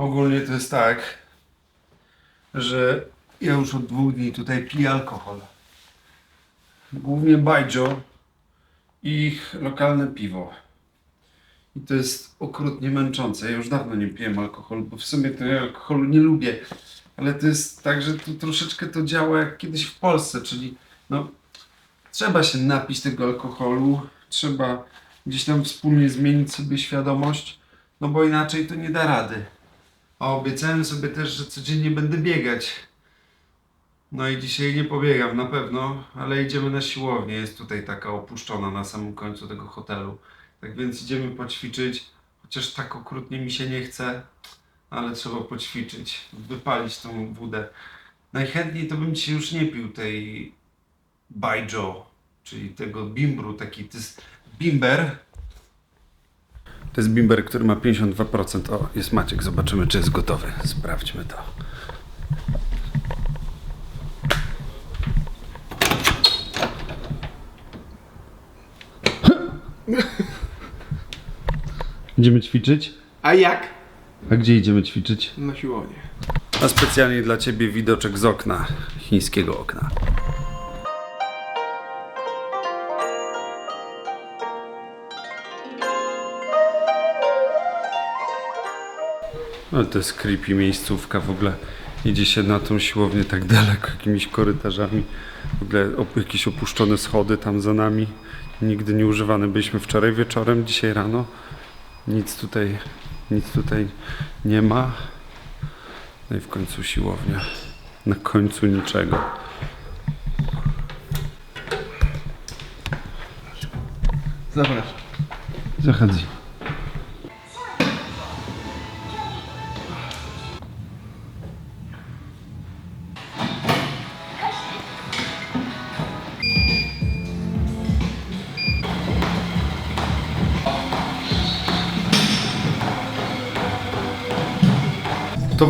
Ogólnie to jest tak, że ja już od dwóch dni tutaj piję alkohol. Głównie Bajjo i ich lokalne piwo. I to jest okrutnie męczące. Ja już dawno nie piłem alkoholu, bo w sumie to ja alkoholu nie lubię. Ale to jest tak, że tu troszeczkę to działa jak kiedyś w Polsce, czyli no trzeba się napić tego alkoholu, trzeba gdzieś tam wspólnie zmienić sobie świadomość, no bo inaczej to nie da rady. A obiecałem sobie też, że codziennie będę biegać. No i dzisiaj nie pobiegam na pewno, ale idziemy na siłownię. Jest tutaj taka opuszczona na samym końcu tego hotelu. Tak więc idziemy poćwiczyć, chociaż tak okrutnie mi się nie chce, ale trzeba poćwiczyć, wypalić tą wódę. Najchętniej to bym dzisiaj już nie pił tej Baijo, czyli tego bimbru, taki to jest bimber. To jest bimber, który ma 52%. O, jest Maciek, zobaczymy czy jest gotowy. Sprawdźmy to. Idziemy ćwiczyć? A jak? A gdzie idziemy ćwiczyć? Na siłownię. A specjalnie dla Ciebie widoczek z okna, chińskiego okna. No to jest creepy miejscówka w ogóle. Idzie się na tą siłownię tak daleko, jakimiś korytarzami. W ogóle op- jakieś opuszczone schody tam za nami. Nigdy nie używane. Byliśmy wczoraj wieczorem, dzisiaj rano. Nic tutaj, nic tutaj nie ma. No i w końcu siłownia. Na końcu niczego. Zapraszam. Zachodzi.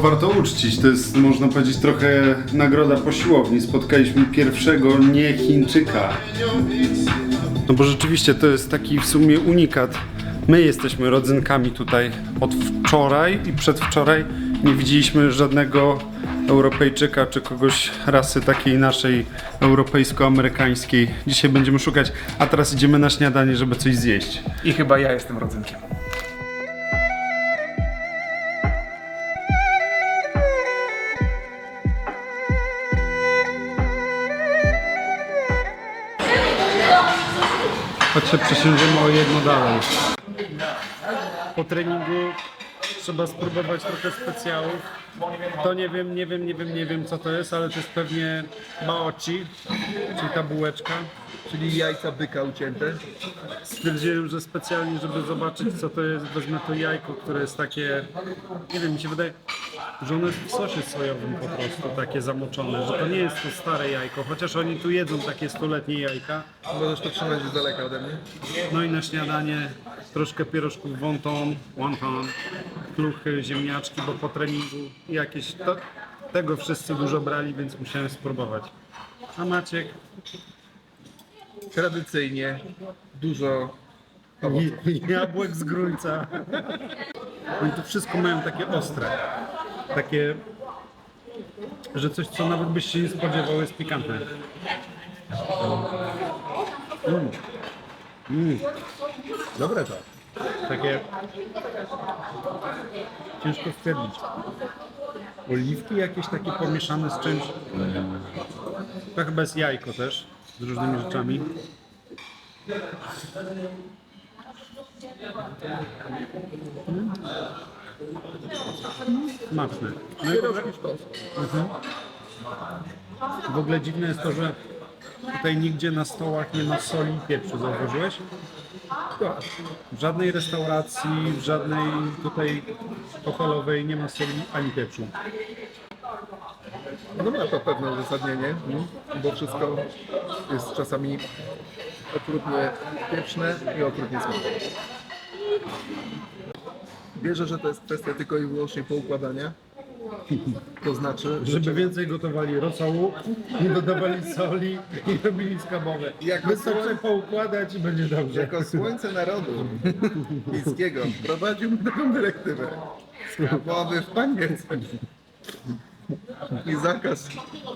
Warto uczcić. To jest, można powiedzieć, trochę nagroda po siłowni. Spotkaliśmy pierwszego nie Chińczyka. No bo rzeczywiście to jest taki w sumie unikat. My jesteśmy rodzynkami tutaj od wczoraj i przedwczoraj nie widzieliśmy żadnego Europejczyka czy kogoś rasy takiej naszej europejsko-amerykańskiej. Dzisiaj będziemy szukać, a teraz idziemy na śniadanie, żeby coś zjeść. I chyba ja jestem rodzynkiem. Choć się przesiądziemy o jedno dalej. Po treningu trzeba spróbować trochę specjałów. To nie wiem, nie wiem, nie wiem, nie wiem co to jest, ale to jest pewnie baoci, czyli ta bułeczka. Czyli jajca byka ucięte. Stwierdziłem, że specjalnie, żeby zobaczyć co to jest, wezmę to jajko, które jest takie, nie wiem, mi się wydaje, że ono jest w sosie sojowym po prostu, takie zamoczone, że to nie jest to stare jajko, chociaż oni tu jedzą takie stuletnie jajka. Możesz to trzymać z daleka ode mnie. No i na śniadanie troszkę pierożków wonton, wonton, kluchy, ziemniaczki, bo po treningu jakieś, to, tego wszyscy dużo brali, więc musiałem spróbować. A Maciek? Tradycyjnie dużo Jabłek z grójca. Oni to wszystko mają takie ostre. Takie, że coś, co nawet byś się nie spodziewał, jest pikantne. Mm. Mm. Dobre to. Takie... Ciężko stwierdzić. Oliwki jakieś takie pomieszane z czymś. To chyba jest jajko też, z różnymi rzeczami. Smaczne. No w ogóle, Mhm. w ogóle dziwne jest to, że tutaj nigdzie na stołach nie ma soli i pieprzu, zauważyłeś? W żadnej restauracji, w żadnej tutaj hotelowej nie ma soli ani pieprzu. No ma to pewne uzasadnienie, bo wszystko jest czasami okrutnie pieczne i okrutnie smaczne. Wierzę, że to jest kwestia tylko i wyłącznie poukładania To znaczy, że Żeby więcej gotowali rosołu, nie dodawali soli i robili schabowe. Jak Wystarczy poukładać i będzie dobrze. jako słońce narodu chińskiego prowadził taką dyrektywę. Schabowy w panience. I zakaz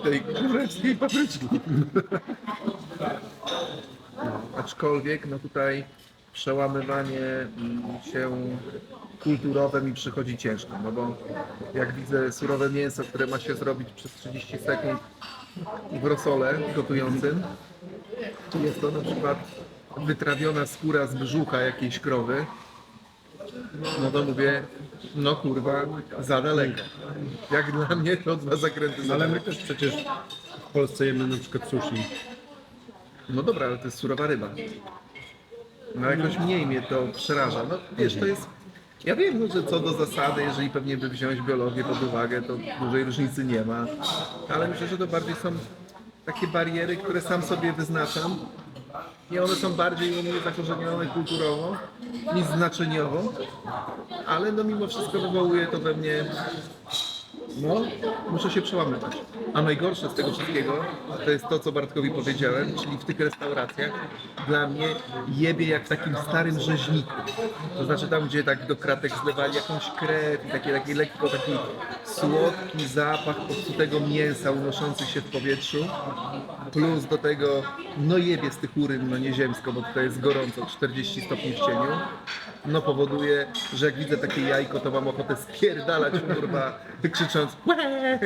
tej greckiej papryczki. Aczkolwiek no tutaj przełamywanie mm, się kulturowe mi przychodzi ciężko, no bo jak widzę surowe mięso, które ma się zrobić przez 30 sekund w rosole gotującym, jest to na przykład wytrawiona skóra z brzucha jakiejś krowy, no to mówię, no kurwa, za daleko. Jak dla mnie to dwa zakręty za Ale my daleko. też przecież w Polsce jemy na przykład sushi. No dobra, ale to jest surowa ryba. No jakoś mniej mnie to przeraża. No wiesz, to jest... Ja wiem, no, że co do zasady, jeżeli pewnie by wziąć biologię pod uwagę, to dużej różnicy nie ma. Ale myślę, że to bardziej są takie bariery, które sam sobie wyznaczam. I one są bardziej u mnie zakorzenione kulturowo niż znaczeniowo. Ale no mimo wszystko wywołuje to we mnie no, muszę się przełamywać. A najgorsze z tego wszystkiego to jest to, co Bartkowi powiedziałem, czyli w tych restauracjach dla mnie jebie jak w takim starym rzeźniku. To znaczy tam, gdzie tak do kratek zlewali jakąś krew i taki, taki lekko taki słodki zapach popsutego mięsa unoszący się w powietrzu. Plus do tego, no jebie z tych uryn, no nieziemsko, bo tutaj jest gorąco, 40 stopni w cieniu. No powoduje, że jak widzę takie jajko, to mam ochotę spierdalać, kurwa, krzycząc "Łe!"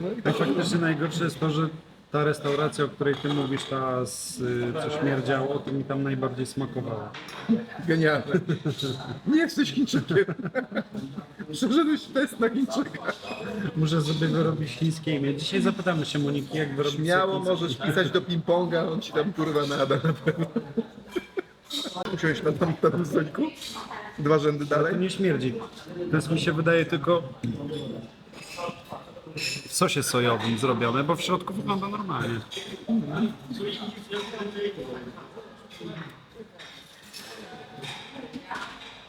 No i tak faktycznie najgorsze jest to, że ta restauracja, o której ty mówisz, ta z, y, co śmierdziało, to mi tam najbardziej smakowała. genialne. Nie jesteś Chińczykiem. Przeszedłeś test na Chińczyka. Muszę sobie wyrobić chińskie imię. Dzisiaj zapytamy się Moniki, jak wyrobić Śmiało sobie możesz pisać do ping-ponga, on ci tam kurwa nada na pewno. Usiąść na tam, na tym stoliku? Dwa rzędy To dalej? nie śmierdzi. To jest mi się wydaje tylko w sosie sojowym zrobione, bo w środku wygląda normalnie.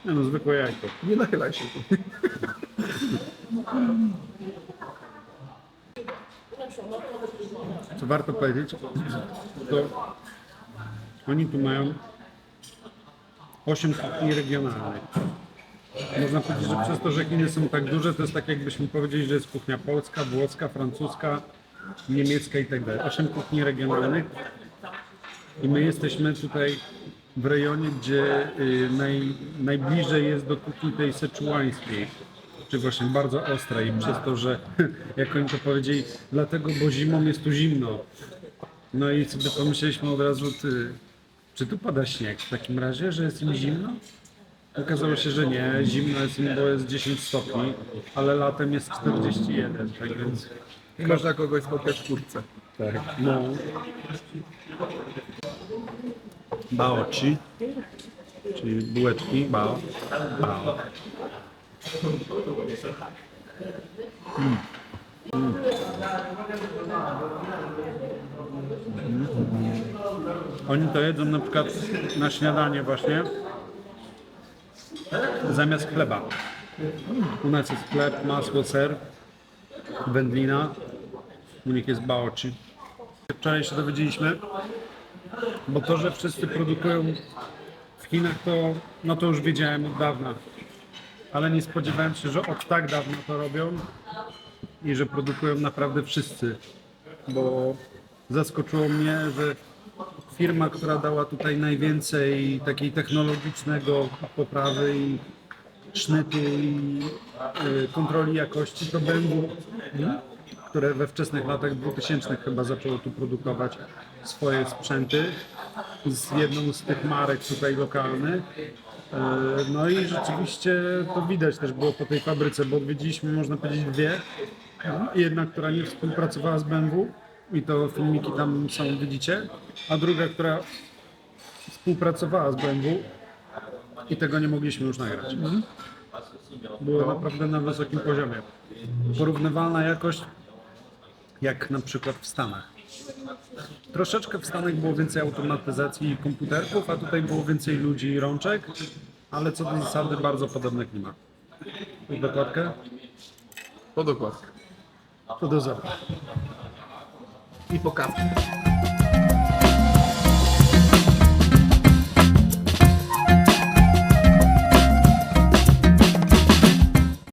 Nie no, zwykłe jajko. Nie nachylaj się. Co warto powiedzieć, to oni tu mają 8 kuchni regionalnych. Można powiedzieć, że przez to, że Chiny są tak duże, to jest tak jakbyśmy powiedzieli, że jest kuchnia polska, włoska, francuska, niemiecka i tak dalej. 8 kuchni regionalnych i my jesteśmy tutaj w rejonie, gdzie y, naj, najbliżej jest do kuchni tej seczułańskiej, czy właśnie bardzo ostrej, przez to, że jak oni to powiedzieli, dlatego, bo zimą jest tu zimno. No i sobie pomyśleliśmy od razu, ty, czy tu pada śnieg w takim razie, że jest im zimno? Okazało się, że nie, zimno jest im, bo jest 10 stopni, ale latem jest 41, tak więc... I można kogoś spotkać w kurtce. Tak. No. Baochi, czyli bułeczki, bao. bao. Mm. Mm. Oni to jedzą na przykład na śniadanie właśnie zamiast chleba. U nas jest chleb, masło, ser, wędlina, u nich jest baochi. Wczoraj się dowiedzieliśmy, bo to, że wszyscy produkują w Chinach, to, no to już wiedziałem od dawna. Ale nie spodziewałem się, że od tak dawna to robią i że produkują naprawdę wszyscy. Bo zaskoczyło mnie, że firma, która dała tutaj najwięcej takiej technologicznego poprawy i sznytu i y, kontroli jakości, to BMW, które we wczesnych latach 2000 chyba zaczęło tu produkować swoje sprzęty z jedną z tych marek tutaj lokalnych. E, No i rzeczywiście to widać też było po tej fabryce, bo odwiedziliśmy można powiedzieć dwie. Jedna, która nie współpracowała z BMW i to filmiki tam są, widzicie, a druga, która współpracowała z BMW i tego nie mogliśmy już nagrać. Było naprawdę na wysokim poziomie. Porównywalna jakość jak na przykład w Stanach. Troszeczkę w Stanach było więcej automatyzacji i komputerków, a tutaj było więcej ludzi i rączek, ale co do zasady bardzo podobny klimat. Dokładkę? Po dokładkę. To do zobaczenia. I po kawkę.